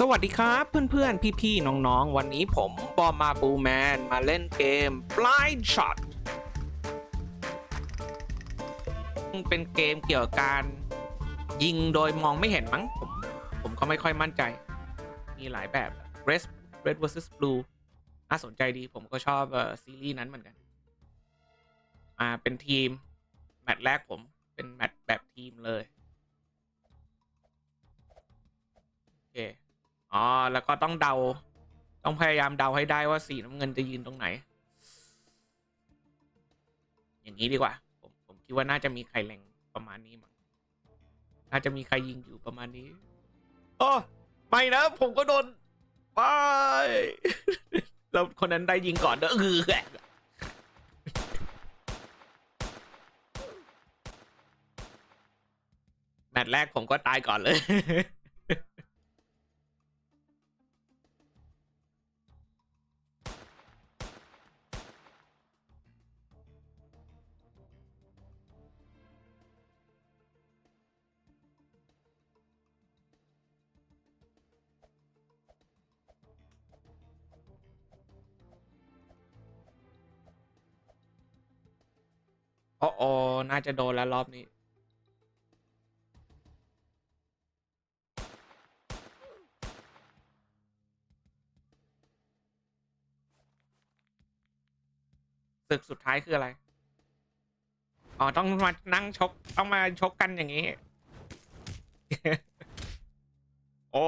สวัสดีครับเพื่อนๆ พี่ๆ น้องๆ วันนี้ผมบอมมาบูแมน มาเล่นเกม Blind Shot เป็นเกมเกี่ยวกับการยิงโดยมองไม่เห็นมั้ง ผมผมก็ไม่ค่อยมั่นใจ มีหลายแบบ Red Red vs Blue น่าสนใจดีผมก็ชอบซีรีส์นั้นเหมือนกัน อ่าเป็นทีม แมตช์แรกผมเป็นแมตช์แบบทีมเลย โอเค อ๋อ แล้วก็ต้องเดา ต้องพยายามเดาให้ได้ว่าสีน้ำเงินจะยืนตรงไหน อย่างนี้ดีกว่า ผมผมคิดว่าน่าจะมีใครเล็งประมาณนี้มั้งน่าจะมีใครยิงอยู่ประมาณนี้โอ้ไม่นะ ผมก็โดนไปแล้วคนนั้นได้ยิงก่อนเด้อเออแมตช์แรกผมก็ตายก่อนเลย โอ้โอน่าจะโดนแล้วรอบนี้ ศึกสุดท้ายคืออะไร อ๋อ ต้องมานั่งชก ต้องมาชกกันอย่างนี้ โอ้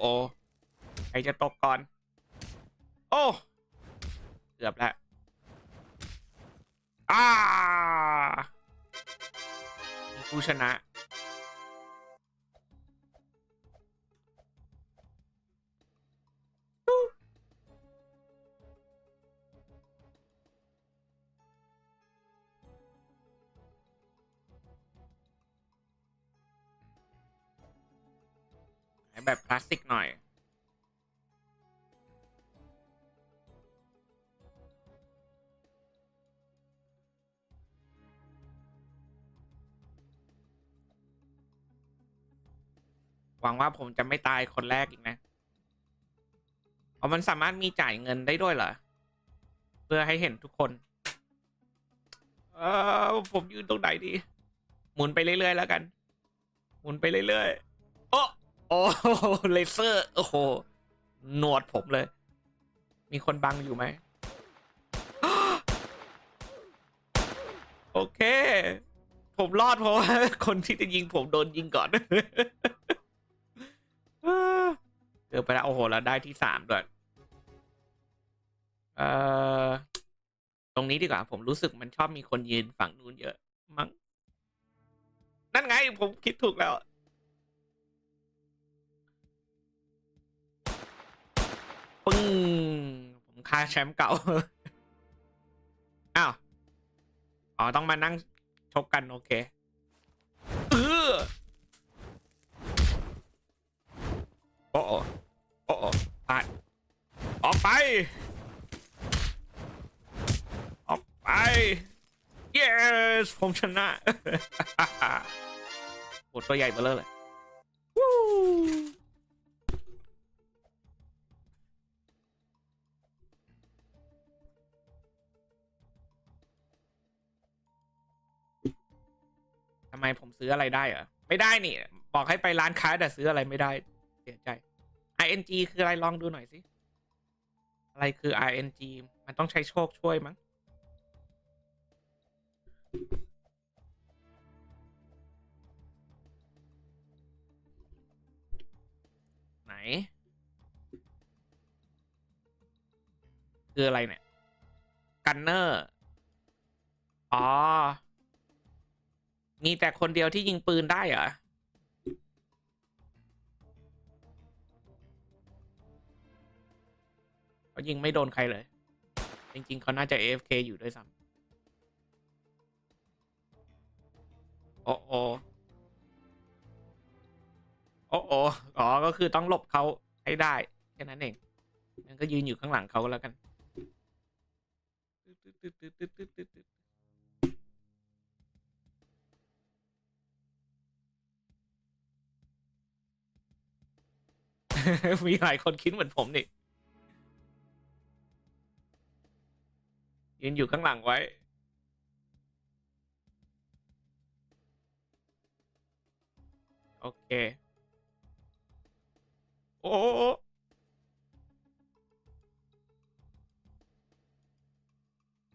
โอ้ รจะตกก่อน โอ้เกือบแล้วอ่าผู้ชนะแบบคลาสสิกหน่อย หวังว่าผมจะไม่ตายคนแรกอีกนะอ๋อมันสามารถมีจ่ายเงินได้ด้วยเหรอ เพื่อให้เห็นทุกคน เออผมยืนตรงไหนดี หมุนไปเรื่อยๆแล้วกัน หมุนไปเรื่อยๆ โอ้โอ้เลเซอร์ โอ้โห หนวดผมเลย มีคนบังอยู่ไหม โอเค ผมรอดเพราะว่าคนที่จะยิงผมโดนยิงก่อน เกือไปแล้วโอ้โหแล้วได้ที่สามด้วยเอ่อตรงนี้ดีกว่า ผมรู้สึกมันชอบมีคนยืนฝั่งนู้นเยอะ มั้งนั่นไงผมคิดถูกแล้ว ปึ้ง ผมฆ่าแชมป์เก่า อ้าว อ๋อ ต้องมานั่งชกกัน โอเค เอ โอ้โอโอ้โอพลาดออกไป ออกไป yes ผมชนะโหตัวใหญ่เบ้อเลยวู้ทำไมผมซื้ออะไรได้เหรอ ไม่ได้นี่ บอกให้ไปร้านค้าแต่ซื้ออะไรไม่ได้ สียใจ ing คืออะไรลองดูหน่อยสิ อะไรคือ ing มันต้องใช้โชคช่วยมั้ง ไหน คืออะไรเนี่ย กันเนอร์ อ๋อ มีแต่คนเดียวที่ยิงปืนได้เหรอ เขายิงไม่โดนใครเลย จริง ๆ เขาน่าจะ AFK อยู่ด้วยซ้ำโอ้โอโอ้โออ๋อ ก็คือต้องหลบเขาให้ได้ แค่นั้นเองมันก็ยืนอยู่ข้างหลังเขาแล้วกัน มีหลายคนคิดเหมือนผมนี่ ยืนอยู่ข้างหลังไว้ โอเค โอ้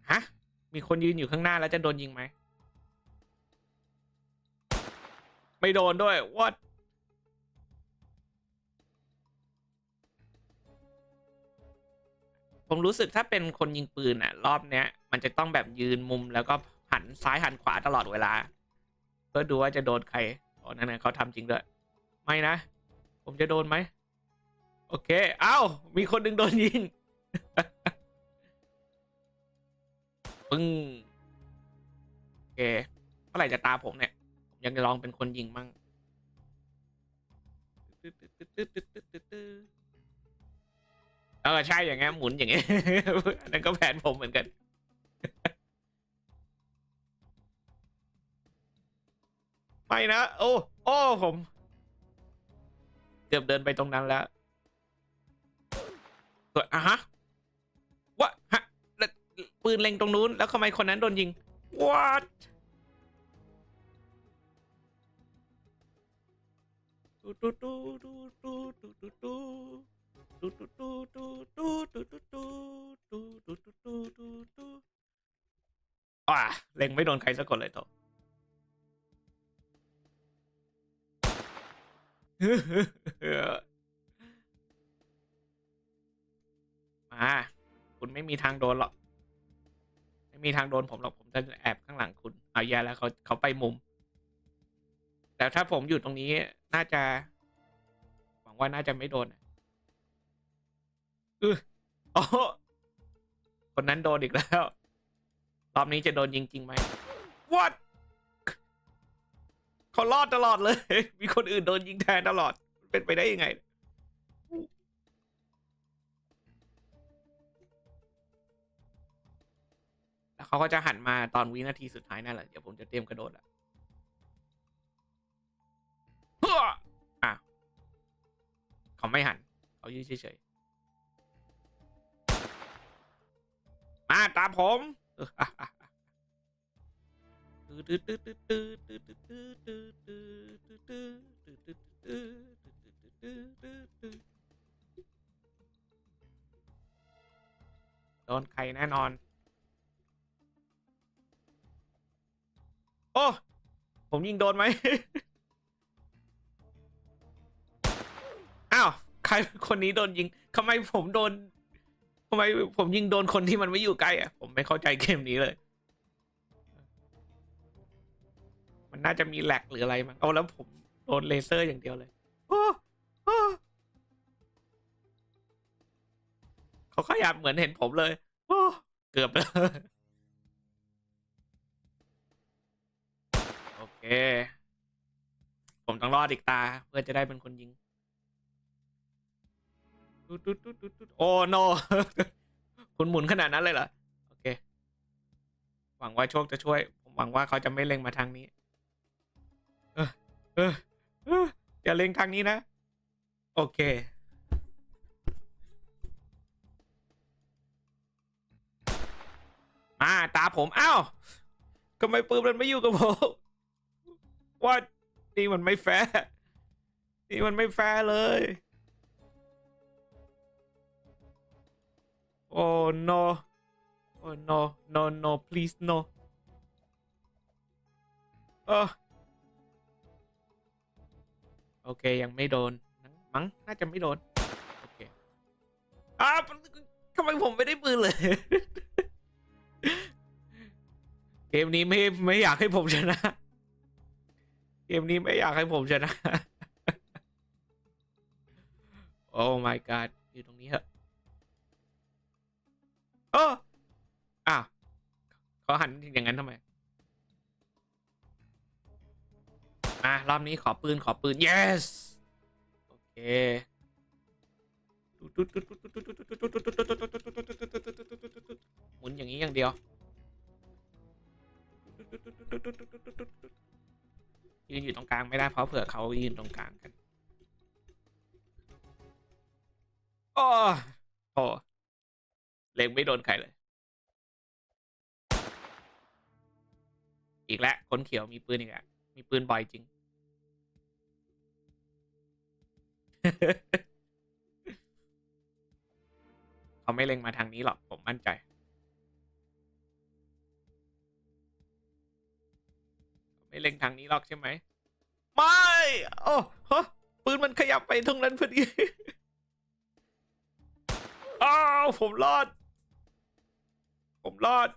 ฮะ มีคนยืนอยู่ข้างหน้าแล้วจะโดนยิงไหม ไม่โดนด้วย what ผมรู้สึกถ้าเป็นคนยิงปืนอะรอบเนี้ย มันจะต้องแบบยืนมุมแล้วก็หันซ้ายหันขวาตลอดเวลา เพื่อดูว่าจะโดนใครอ๋อนั่นนะเขาทำจริงด้วย ไม่นะ ผมจะโดนไหม โอเค เอ้า มีคนหนึ่งโดนยิง ปึ้ง โอเค เมื่อไหร่จะตาผมเนี่ย ผมยังจะลองเป็นคนยิงมั่ง เออใช่อย่างเงี้ยหมุนอย่างเงี้ย อันนั้นก็แผนผมเหมือนกัน ไม่นะ โอ้ โอ้ผม เกือบเดินไปตรงนั้นแล้วเกิดอะฮะวะฮะแล้วปืนเล็งตรงนู้น แล้วทำไมคนนั้นโดนยิง what ตูตูตูตูตูตูตูตู ตูตูตูตูตูตูตูตูตูตูตูตูตูตูอ่าเล็งไม่โดนใครสักคนเลยโตมาคุณไม่มีทางโดนหรอก ไม่มีทางโดนผมหรอกผมจะแอบข้างหลังคุณเอาแย่แล้วเขาเขาไปมุม แต่ถ้าผมอยู่ตรงนี้น่าจะหวังว่าน่าจะไม่โดน ออโอ้คนนั้นโดนอีกแล้ว รอบนี้จะโดนยิงจริงไหม what เขารอดตลอดเลย มีคนอื่นโดนยิงแทนตลอด เป็นไปได้ยังไง แล้วเขาก็จะหันมาตอนวินาทีสุดท้ายนั่นแหละ เดี๋ยวผมจะเตรียมกระโดดละเฮ้ออะ เขาไม่หัน เขายืนเฉยับผมโดนใครแน่นอน โอ้ ผมยิงโดนไหม อ้าว ใครคนนี้โดนยิงทำไมผมโดนำไมผมยิงโดนคนที่มันไม่อยู่ใกล้อะผมไม่เข้าใจเกมนี้เลย มันน่าจะมีแหลกหรืออะไรมั้งเอาแล้วผมโดนเลเซอร์อย่างเดียวเลยเขาขยับเหมือนเห็นผมเลยเกือบแล้วโอเค ผมต้องรอดอีกตา เพื่อจะได้เป็นคนยิง ตุ๊ดตุ๊ดตุ๊ดตุ๊ดตุ๊ดโอ้โนคุณหมุนขนาดนั้นเลยเหรอ โอเค หวังว่าโชคจะช่วย ผมหวังว่าเขาจะไม่เล็งมาทางนี้ เออเออเอออย่าเล็งทางนี้นะ โอเค มาตาผมอ้าวทำไมปืนมันไม่อยู่กับผมว่านี่มันไม่แฟร์นี่มันไม่แฟร์เลย โอ้ no โอ้ no no no please no เออโอเค ยังไม่โดน มั้ง น่าจะไม่โดน โอเคอ้าวทำไมผมไม่ได้ปืนเลย เกมนี้ไม่ไม่อยากให้ผมชนะ เกมนี้ไม่อยากให้ผมชนะ โอ้ my god อยู่ตรงนี้เหรอะ โอ้อ้าวเขาหันอย่างนั้นทำไมอะรอบนี้ขอปืนขอปืน yes โอเคหมุนอย่างนี้อย่างเดียวยืนอยู่ตรงกลางไม่ได้เพราะเผื่อเขายืนตรงกลางกันโอ้โอ้ เล็งไม่โดนใครเลย อีกแล้วคนเขียวมีปืนอีกแล้วมีปืนบ่อยจริง เขาไม่เล็งมาทางนี้หรอก ผมมั่นใจ ไม่เล็งทางนี้หรอกใช่ไหม ไม่ โอ้ฮะปืนมันขยับไปตรงนั้นพอดี อ้าว ผมรอด ผมรอด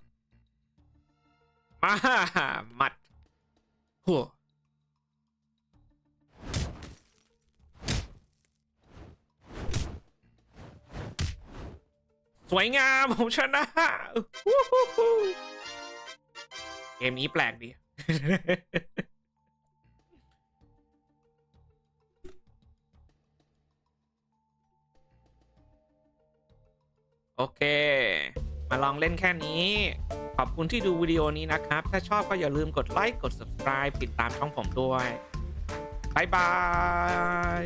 มาหมัดหัวสวยงามผมชนะวู้ฮู้ฮู้เกมนี้แปลกดี โอเค มาลองเล่นแค่นี้ ขอบคุณที่ดูวิดีโอนี้นะครับ ถ้าชอบก็อย่าลืมกดไลค์กด subscribe ติดตามช่องผมด้วยบ๊ายบาย